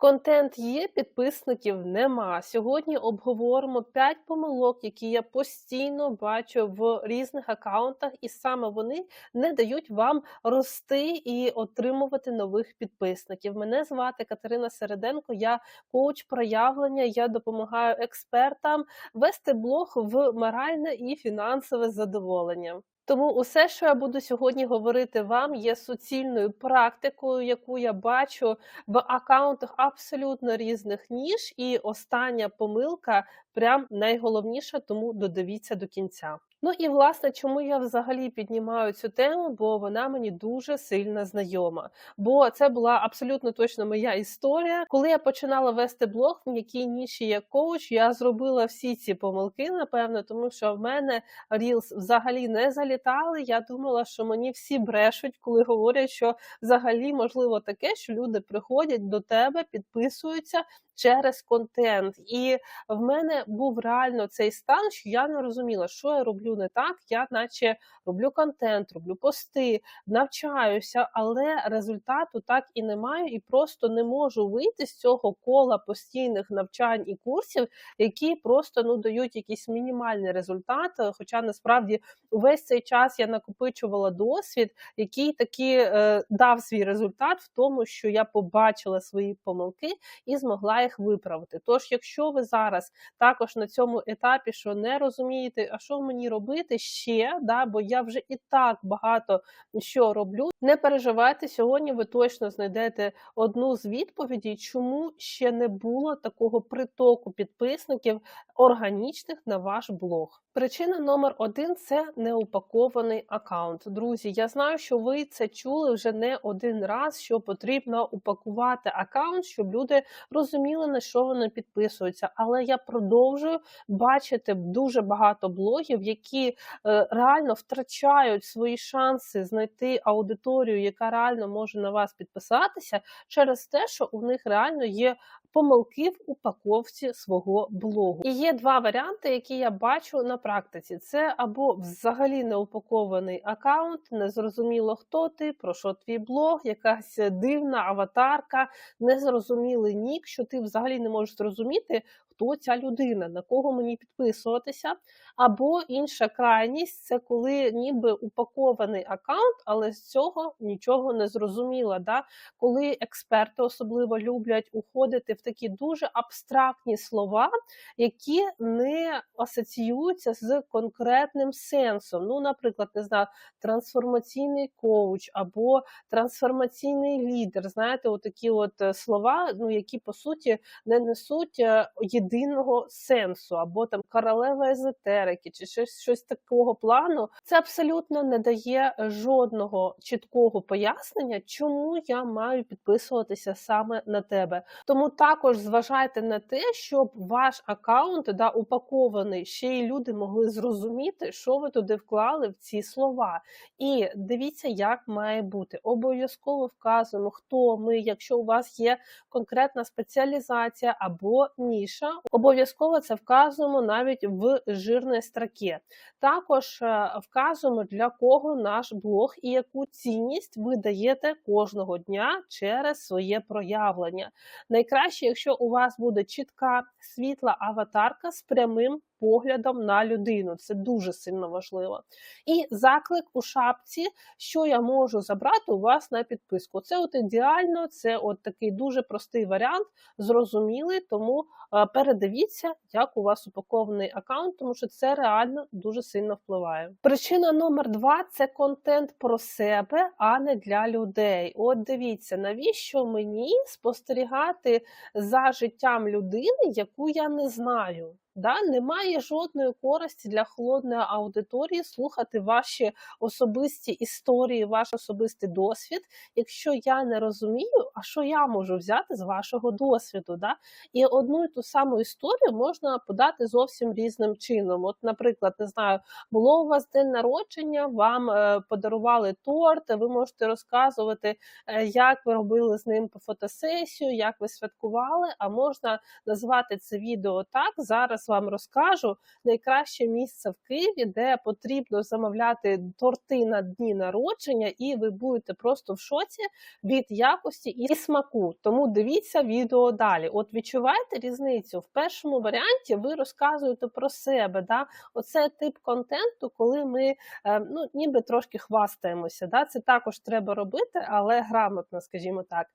Контент є, підписників нема. Сьогодні обговоримо 5 помилок, які я постійно бачу в різних аккаунтах, і саме вони не дають вам рости і отримувати нових підписників. Мене звати Катерина Середенко, я коуч проявлення. Я допомагаю експертам вести блог в моральне і фінансове задоволення. Тому усе, що я буду сьогодні говорити вам, є суцільною практикою, яку я бачу в акаунтах абсолютно різних ніж. І остання помилка прям найголовніша, тому додивіться до кінця. Ну і власне, чому я взагалі піднімаю цю тему, бо вона мені дуже сильно знайома. Бо це була абсолютно точно моя історія. Коли я починала вести блог, в якій ніші я коуч, я зробила всі ці помилки, напевно, тому що в мене Reels взагалі не залітали. Я думала, що мені всі брешуть, коли говорять, що взагалі можливо таке, що люди приходять до тебе, підписуються. Через контент, і в мене був реально цей стан, що я не розуміла, що я роблю не так. Я, наче, роблю контент, роблю пости, навчаюся, але результату так і не маю, і просто не можу вийти з цього кола постійних навчань і курсів, які просто ну дають якийсь мінімальний результат. Хоча насправді увесь цей час я накопичувала досвід, який таки е, дав свій результат в тому, що я побачила свої помилки і змогла їх виправити. Тож, якщо ви зараз також на цьому етапі, що не розумієте, а що мені робити ще, да, бо я вже і так багато що роблю. Не переживайте, сьогодні ви точно знайдете одну з відповідей, чому ще не було такого притоку підписників органічних на ваш блог. Причина номер один це неупакований аккаунт. Друзі, я знаю, що ви це чули вже не один раз, що потрібно упакувати аккаунт, щоб люди розуміли, на що вони підписуються. Але я продовжую бачити дуже багато блогів, які е, реально втрачають свої шанси знайти аудиторію, яка реально може на вас підписатися, через те, що у них реально є помилки в упаковці свого блогу. І є два варіанти, які я бачу на практиці: це або взагалі не упакований аккаунт, незрозуміло хто ти, про що твій блог, якась дивна аватарка, незрозумілий нік, що ти взагалі не можеш зрозуміти, хто ця людина, на кого мені підписуватися. Або інша крайність це коли ніби упакований аккаунт, але з цього нічого не зрозуміло. Да? Коли експерти особливо люблять уходити в такі дуже абстрактні слова, які не асоціюються з конкретним сенсом. Ну, наприклад, не знаю, трансформаційний коуч або трансформаційний лідер. Знаєте, отакі от е, слова, ну які по суті не несуть е, єдиного сенсу, або там королева езотерики, чи щось, щось такого плану. Це абсолютно не дає жодного чіткого пояснення, чому я маю підписуватися саме на тебе. Тому також зважайте на те, щоб ваш аккаунт да, упакований, ще й люди могли зрозуміти, що ви туди вклали в ці слова. І дивіться, як має бути. Обов'язково вказуємо, хто ми, якщо у вас є конкретна спеціалізація або ніша, обов'язково це вказуємо навіть в жирній строкі. Також е, вказуємо, для кого наш блог і яку цінність ви даєте кожного дня через своє проявлення. Найкраще, якщо у вас буде чітка світла аватарка з прямим поглядом на людину. Це дуже сильно важливо. І заклик у шапці, що я можу забрати у вас на підписку. Це от ідеально, це от такий дуже простий варіант, зрозумілий, тому е, передивіться, як у вас упакований аккаунт, тому що це реально дуже сильно впливає. Причина номер два це контент про себе, а не для людей. От дивіться, навіщо мені спостерігати за життям людини, яку я не знаю. Да? Немає жодної користі для холодної аудиторії слухати ваші особисті історії, ваш особистий досвід, якщо я не розумію, а що я можу взяти з вашого досвіду. Да? І одну і ту саму історію можна подати зовсім різним чином. От, наприклад, не знаю, було у вас день народження, вам е, подарували торт, ви можете розказувати, е, як ви робили з ним фотосесію, як ви святкували, а можна назвати це відео так. Зараз зараз вам розкажу найкраще місце в Києві, де потрібно замовляти торти на дні народження, і ви будете просто в шоці від якості і смаку. Тому дивіться відео далі. От відчуваєте різницю? В першому варіанті ви розказуєте про себе. Да? Оце тип контенту, коли ми е, ну, ніби трошки хвастаємося. Да? Це також треба робити, але грамотно, скажімо так.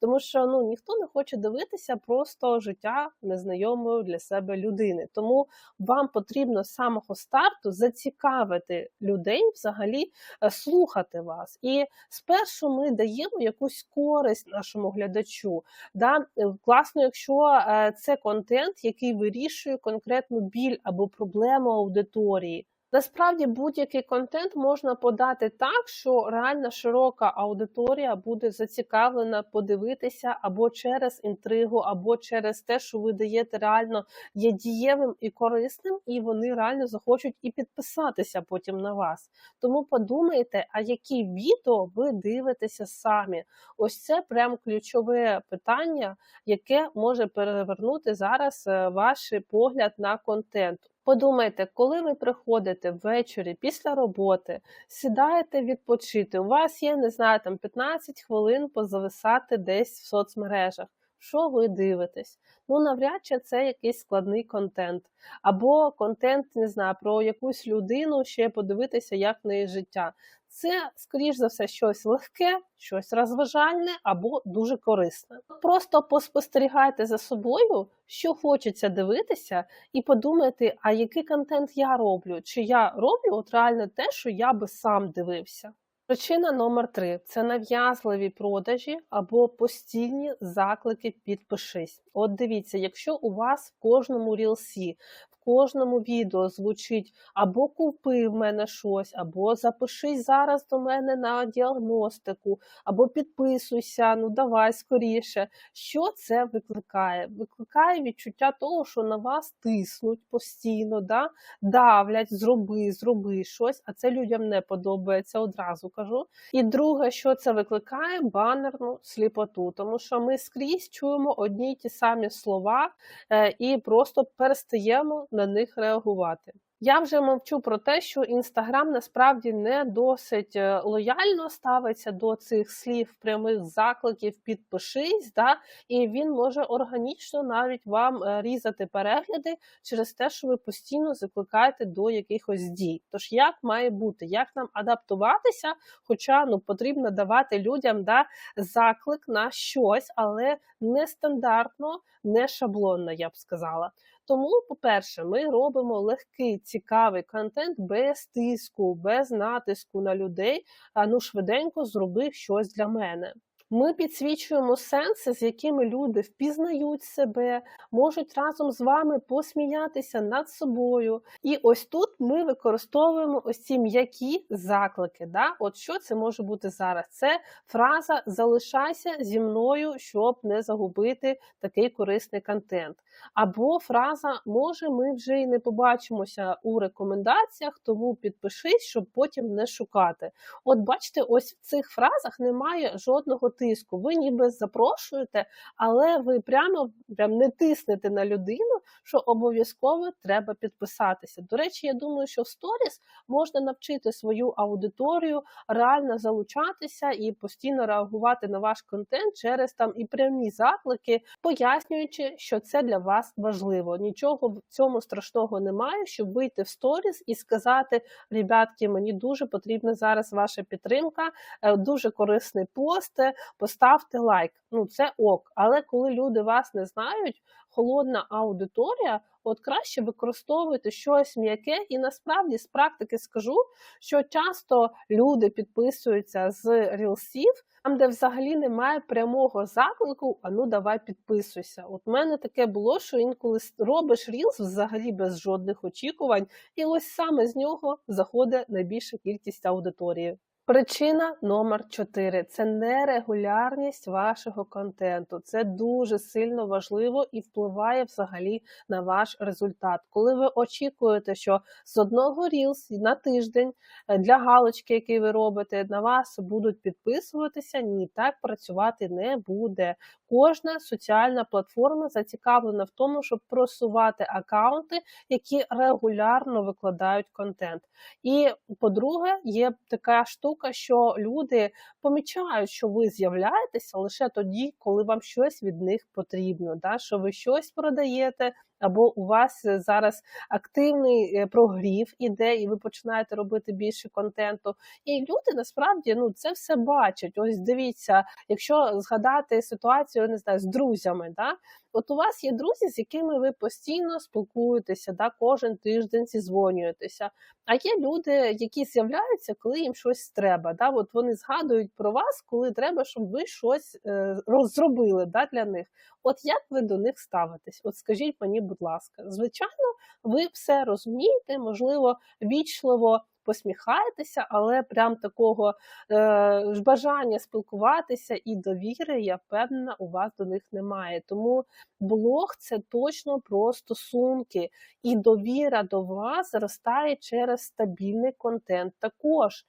Тому що ну, ніхто не хоче дивитися просто життя незнайомої для себе людини. Тому вам потрібно з самого старту зацікавити людей взагалі е, слухати вас. І спершу ми даємо якусь користь нашому глядачу. Да? Е, Класно, якщо е, це контент, який вирішує конкретну біль або проблему аудиторії. Насправді будь-який контент можна подати так, що реально широка аудиторія буде зацікавлена подивитися або через інтригу, або через те, що ви даєте реально є дієвим і корисним, і вони реально захочуть і підписатися потім на вас. Тому подумайте, а які відео ви дивитеся самі? Ось це прям ключове питання, яке може перевернути зараз е, ваш погляд на контент. Подумайте, коли ви приходите ввечері після роботи, сідаєте відпочити, у вас є, не знаю, там 15 хвилин позависати десь в соцмережах. Що ви дивитесь? Ну, навряд чи це якийсь складний контент. Або контент, не знаю, про якусь людину, ще подивитися, як в неї життя. Це, скоріш за все, щось легке, щось розважальне або дуже корисне. Просто поспостерігайте за собою, що хочеться дивитися, і подумайте, а який контент я роблю? Чи я роблю от реально те, що я би сам дивився? Причина номер три це нав'язливі продажі або постійні заклики підпишись. От дивіться, якщо у вас в кожному рілсі, кожному відео звучить або купи в мене щось, або запишись зараз до мене на діагностику, або підписуйся, ну давай скоріше. Що це викликає? Викликає відчуття того, що на вас тиснуть постійно, да? давлять, зроби, зроби щось, а це людям не подобається одразу кажу. І друге, що це викликає банерну сліпоту, тому що ми скрізь чуємо одні й ті самі слова е, і просто перестаємо на них реагувати. Я вже мовчу про те, що інстаграм насправді не досить е, лояльно ставиться до цих слів прямих закликів підпишись, да, і він може органічно навіть вам е, різати перегляди через те, що ви постійно закликаєте до якихось дій. Тож як має бути, як нам адаптуватися? Хоча ну потрібно давати людям да, заклик на щось, але не стандартно, не шаблонно, я б сказала. Тому, по-перше, ми робимо легкий, цікавий контент без тиску, без натиску на людей. Ну швиденько зроби щось для мене. Ми підсвічуємо сенси, з якими люди впізнають себе, можуть разом з вами посміятися над собою. І ось тут ми використовуємо ось ці м'які заклики. Да? От що це може бути зараз? Це фраза Залишайся зі мною, щоб не загубити такий корисний контент. Або фраза Може, ми вже й не побачимося у рекомендаціях, тому підпишись, щоб потім не шукати. От бачите, ось в цих фразах немає жодного тиску. Ви ніби запрошуєте, але ви прямо прям не тиснете на людину, що обов'язково треба підписатися. До речі, я думаю, що в сторіс можна навчити свою аудиторію реально залучатися і постійно реагувати на ваш контент через там і прямі заклики, пояснюючи, що це для вас важливо. Нічого в цьому страшного немає, щоб вийти в сторіс і сказати: ребятки, мені дуже потрібна зараз ваша підтримка, е, дуже корисний пост. Поставте лайк. Ну це ок. Але коли люди вас не знають, холодна аудиторія. От краще використовуйте щось м'яке, і насправді з практики скажу, що часто люди підписуються з рілсів, там, де взагалі немає прямого заклику, а ну давай підписуйся. От мене таке було, що інколи робиш рілс взагалі без жодних очікувань, і ось саме з нього заходить найбільша кількість аудиторії. Причина номер 4 це нерегулярність вашого контенту. Це дуже сильно важливо і впливає взагалі на ваш результат. Коли ви очікуєте, що з одного рілс на тиждень е, для галочки, який ви робите, на вас будуть підписуватися, ні, так працювати не буде. Кожна соціальна платформа зацікавлена в тому, щоб просувати акаунти, які регулярно викладають контент. І по-друге, є така штука, що люди помічають, що ви з'являєтеся лише тоді, коли вам щось від них потрібно, да? що ви щось продаєте, або у вас е, зараз активний е, прогрів іде, і ви починаєте робити більше контенту. І люди насправді ну це все бачать. Ось дивіться, якщо згадати ситуацію, не знаю, з друзями, да. От у вас є друзі, з якими ви постійно спілкуєтеся, да, кожен тиждень зізвонюєтеся. А є люди, які з'являються, коли їм щось треба. Да? От Вони згадують про вас, коли треба, щоб ви щось е, зробили да, для них. От як ви до них ставитесь? От скажіть мені, будь ласка, звичайно, ви все розумієте, можливо, вічливо посміхаєтеся, але прям такого е, бажання спілкуватися і довіри, я впевнена, у вас до них немає. Тому блог це точно про стосунки, і довіра до вас зростає через стабільний контент також.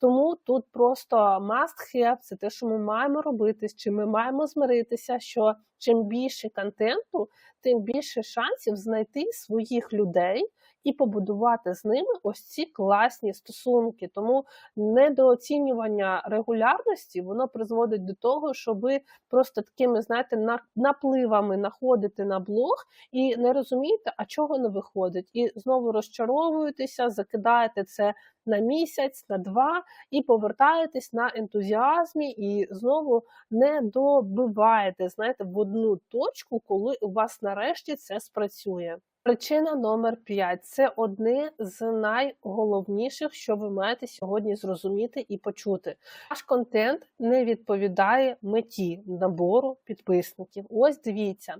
Тому тут просто must have, це те, що ми маємо робити, з чим ми маємо змиритися, що чим більше контенту, тим більше шансів знайти своїх людей і побудувати з ними ось ці класні стосунки. Тому недооцінювання регулярності воно призводить до того, що ви просто такими, знаєте, напливами находите на блог і не розумієте, а чого не виходить. І знову розчаровуєтеся, закидаєте це на місяць, на два, і повертаєтесь на ентузіазмі, і знову не добиваєте, знаєте, в одну точку, коли у вас нарешті це спрацює. Причина номер 5 це одне з найголовніших, що ви маєте сьогодні зрозуміти і почути. Ваш контент не відповідає меті набору підписників. Ось дивіться,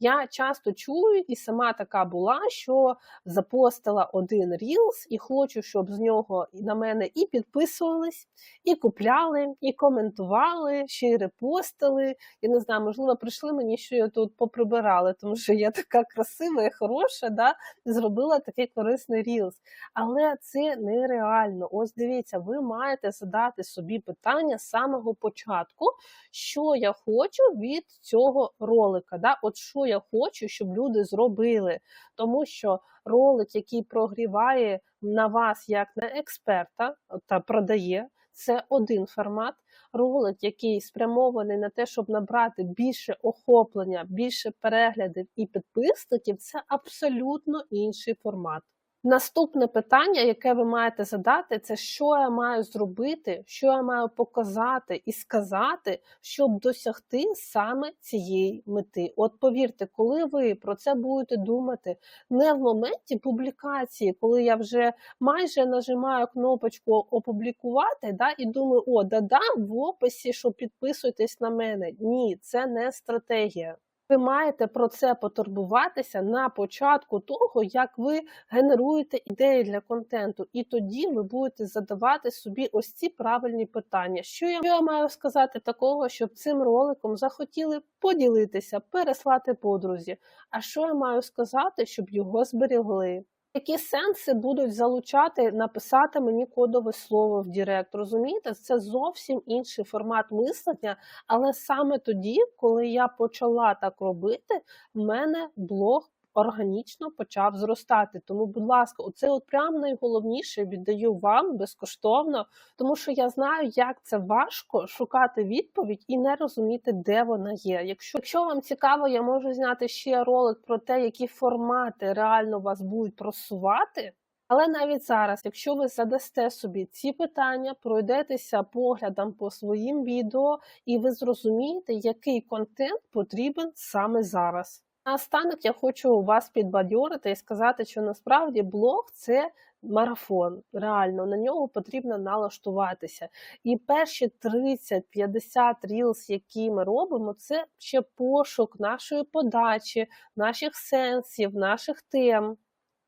я часто чую, і сама така була, що запостила один Reels і хочу, щоб з нього на мене і підписувались, і купляли, і коментували, ще й репостили. Я не знаю, можливо, прийшли мені, що я тут поприбирали, тому що я така красива і хороша хороша, да, зробила такий корисний рілс. Але це нереально. Ось дивіться, ви маєте задати собі питання з самого початку, що я хочу від цього ролика. Да? От що я хочу, щоб люди зробили. Тому що ролик, який прогріває на вас як на експерта та продає. Це один формат, ролик, який спрямований на те, щоб набрати більше охоплення, більше переглядів і підписників, це абсолютно інший формат. Наступне питання, яке ви маєте задати, це що я маю зробити, що я маю показати і сказати, щоб досягти саме цієї мети. От повірте, коли ви про це будете думати не в моменті публікації, коли я вже майже нажимаю кнопочку опублікувати, да, і думаю, о, додам в описі, що підписуйтесь на мене. Ні, це не стратегія. Ви маєте про це потурбуватися на початку того, як ви генеруєте ідеї для контенту, і тоді ви будете задавати собі ось ці правильні питання. Що я, маю сказати такого, щоб цим роликом захотіли поділитися, переслати подрузі? А що я маю сказати, щоб його зберегли? Які сенси будуть залучати, написати мені кодове слово в Директ? Розумієте, це зовсім інший формат мислення, але саме тоді, коли я почала так робити, в мене блог органічно почав зростати. Тому, будь ласка, оце от прям найголовніше віддаю вам безкоштовно, тому що я знаю, як це важко шукати відповідь і не розуміти, де вона є. Якщо, якщо вам цікаво, я можу зняти ще ролик про те, які формати реально вас будуть просувати. Але навіть зараз, якщо ви задасте собі ці питання, пройдетеся поглядом по своїм відео, і ви зрозумієте, який контент потрібен саме зараз. Наостанок я хочу вас підбадьорити і сказати, що насправді блог це марафон. Реально на нього потрібно налаштуватися. І перші 30-50 рілс, які ми робимо, це ще пошук нашої подачі, наших сенсів, наших тем.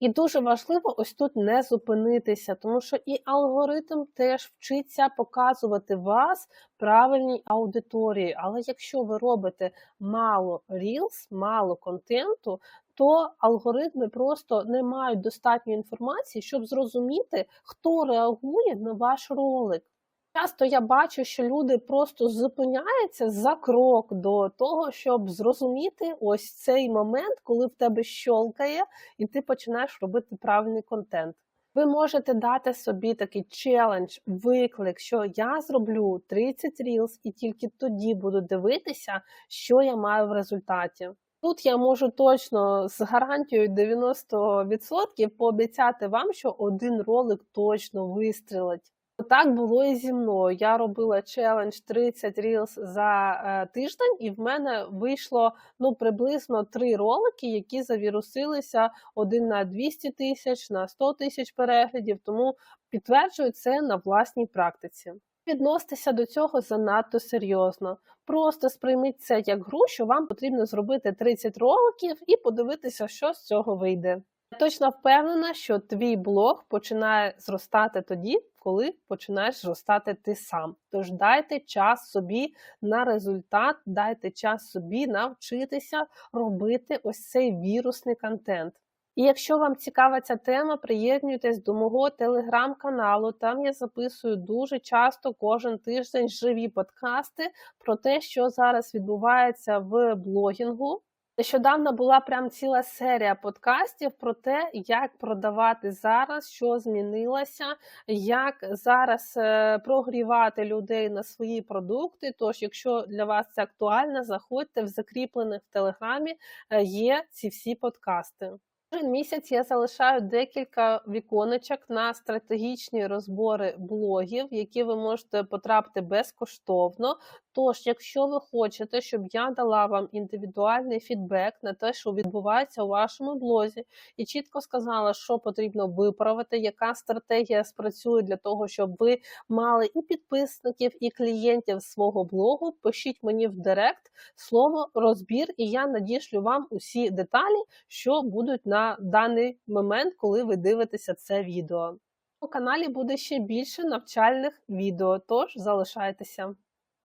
І дуже важливо ось тут не зупинитися, тому що і алгоритм теж вчиться показувати вас правильній аудиторії. Але якщо ви робите мало Reels, мало контенту, то алгоритми просто не мають достатньої інформації, щоб зрозуміти, хто реагує на ваш ролик. Часто я бачу, що люди просто зупиняються за крок до того, щоб зрозуміти ось цей момент, коли в тебе щолкає, і ти починаєш робити правильний контент. Ви можете дати собі такий челендж, виклик, що я зроблю 30 reels і тільки тоді буду дивитися, що я маю в результаті. Тут я можу точно з гарантією 90% пообіцяти вам, що один ролик точно вистрілить. Так було і зі мною. Я робила челендж 30 Reels за е, тиждень, і в мене вийшло ну приблизно три ролики, які завірусилися один на 200 тисяч, на 100 тисяч переглядів. Тому підтверджую це на власній практиці. Відноситися до цього занадто серйозно. Просто сприйміть це як гру, що вам потрібно зробити 30 роликів і подивитися, що з цього вийде. Точно впевнена, що твій блог починає зростати тоді, коли починаєш зростати ти сам. Тож дайте час собі на результат, дайте час собі навчитися робити ось цей вірусний контент. І якщо вам цікава ця тема, приєднуйтесь до мого телеграм-каналу. Там я записую дуже часто кожен тиждень живі подкасти про те, що зараз відбувається в блогінгу. Нещодавно була прям ціла серія подкастів про те, як продавати зараз, що змінилося, як зараз е, прогрівати людей на свої продукти. Тож, якщо для вас це актуально, заходьте в закріплених в телеграмі е, є ці всі подкасти. Кожен місяць я залишаю декілька віконечок на стратегічні розбори блогів, які ви можете потрапити безкоштовно. Тож, якщо ви хочете, щоб я дала вам індивідуальний фідбек на те, що відбувається у вашому блозі, і чітко сказала, що потрібно виправити, яка стратегія спрацює для того, щоб ви мали і підписників, і клієнтів свого блогу, пишіть мені в директ слово розбір, і я надішлю вам усі деталі, що будуть на даний момент, коли ви дивитеся це відео. У каналі буде ще більше навчальних відео, тож залишайтеся.